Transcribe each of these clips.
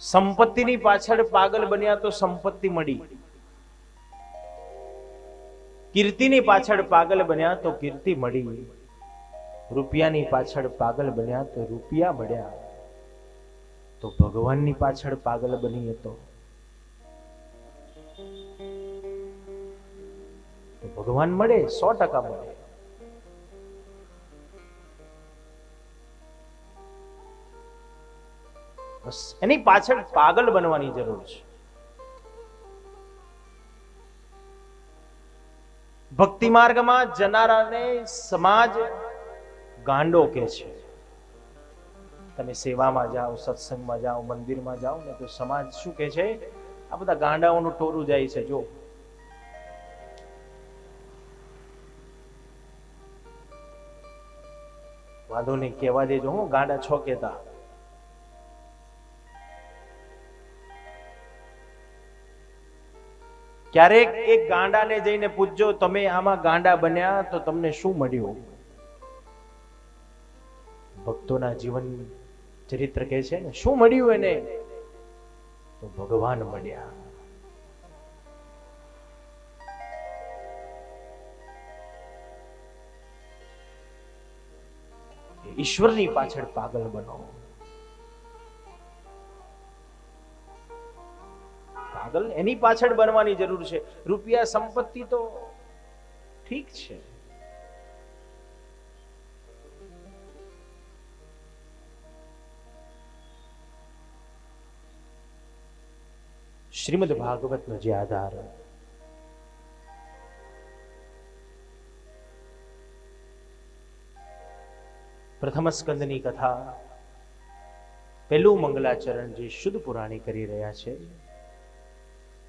સંપત્તિની પાછળ પાગલ બન્યા તો સંપત્તિ મળી. કીર્તિની પાછળ પાગલ બન્યા તો કીર્તિ મળી. રૂપિયાની પાછળ પાગલ બન્યા તો રૂપિયા મળ્યા. તો ભગવાનની પાછળ પાગલ બનીએ તો ભગવાન મળે, સો ટકા મળે. બસ. એની પાછળ પાગલ બનવાની જરૂર છે. ભક્તિ માર્ગમાં જનારાને સમાજ ગાંડો કે છે. તમે સેવામાં જાઓ, સત્સંગમાં જાઓ, મંદિરમાં જાઓ ને તો સમાજ શું કે છે? આ બધા ગાંડાઓનું ટોરું જાય છે, જો. વાંધો નહીં, કહેવા દેજો હું, ગાંડા છો કેતા ક્યારેક એક ગાંડાને જઈને પૂછજો, તમે આમાં ગાંડા બન્યા તો તમને શું મળ્યું? ભક્તોના જીવન ચરિત્ર કહે છે ને, શું મળ્યું એને? તો ભગવાન મળ્યા. ઈશ્વરની પાછળ પાગલ બનો. પાગલ એની પાછળ બનવાની જરૂર છે. રૂપિયા સંપત્તિ તો ઠીક છે. શ્રીમદ ભાગવતનો જે આધાર પ્રથમ સ્કંદની કથા પેલું મંગલાચરણ જે શુદ્ધ પુરાણી કરી રહ્યા છે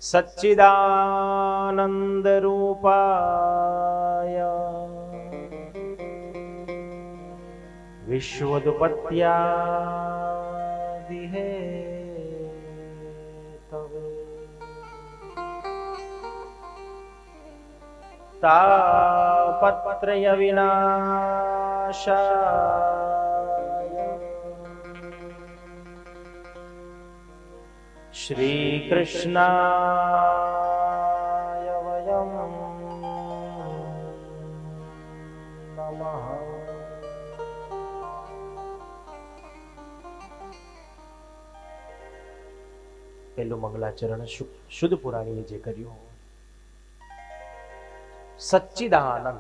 સચ્ચિદાનંદ વિશ્વદુપત્યા વિશ્વદુપત્યાદિહે તવે તાપત્રય વિનાશાય શ્રીકૃષ્ણાય વયમ નમઃ પેલું મંગલાચરણ શુદ્ધ પુરાણીએ જે કર્યું સચ્ચિદાનંદ.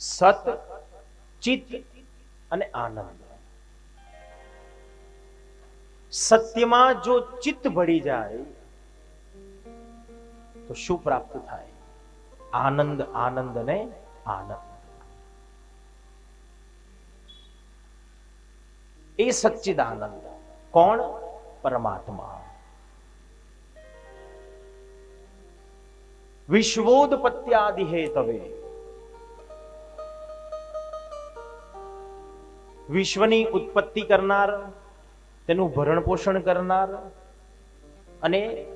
સત ચિત અને આનંદ. સત્યમાં જો ચિત્ત ભળી જાય તો શું પ્રાપ્ત થાય આનંદ આનંદ ને આનંદ એ સચ્ચિદાનંદ કોણ પરમાત્મા વિશ્વોદપત્યાદિ હેતવે વિશ્વની ઉત્પત્તિ કરનાર તેનું ભરણ પોષણ કરનાર અને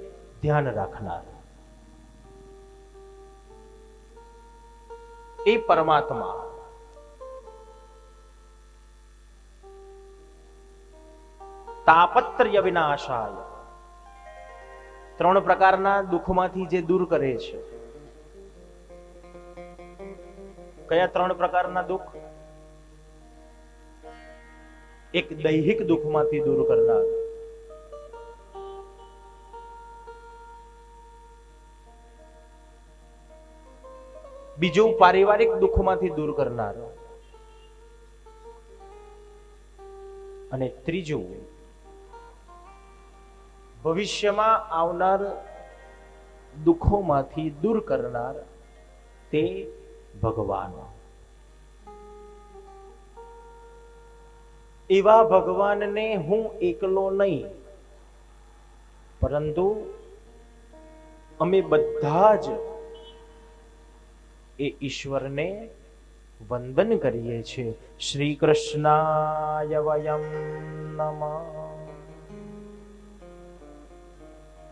ધ્યાન રાખનાર. એ પરમાત્મા તાપત્રય વિનાશાય. ત્રણ પ્રકારના દુઃખમાંથી જે દૂર કરે છે. કયા ત્રણ પ્રકારના દુઃખ? એક દૈહિક દુઃખમાંથી દૂર કરનાર. બીજું પારિવારિક દુઃખમાંથી દૂર કરનાર. અને ત્રીજું, ભવિષ્યમાં આવનાર દુઃખોમાંથી દૂર કરનાર તે ભગવાન. એવા ભગવાનને હું એકલો નહીં. પરંતુ અમે બધા જ એ ઈશ્વરને વંદન કરીએ છીએ. શ્રી કૃષ્ણાય વયમ નમઃ.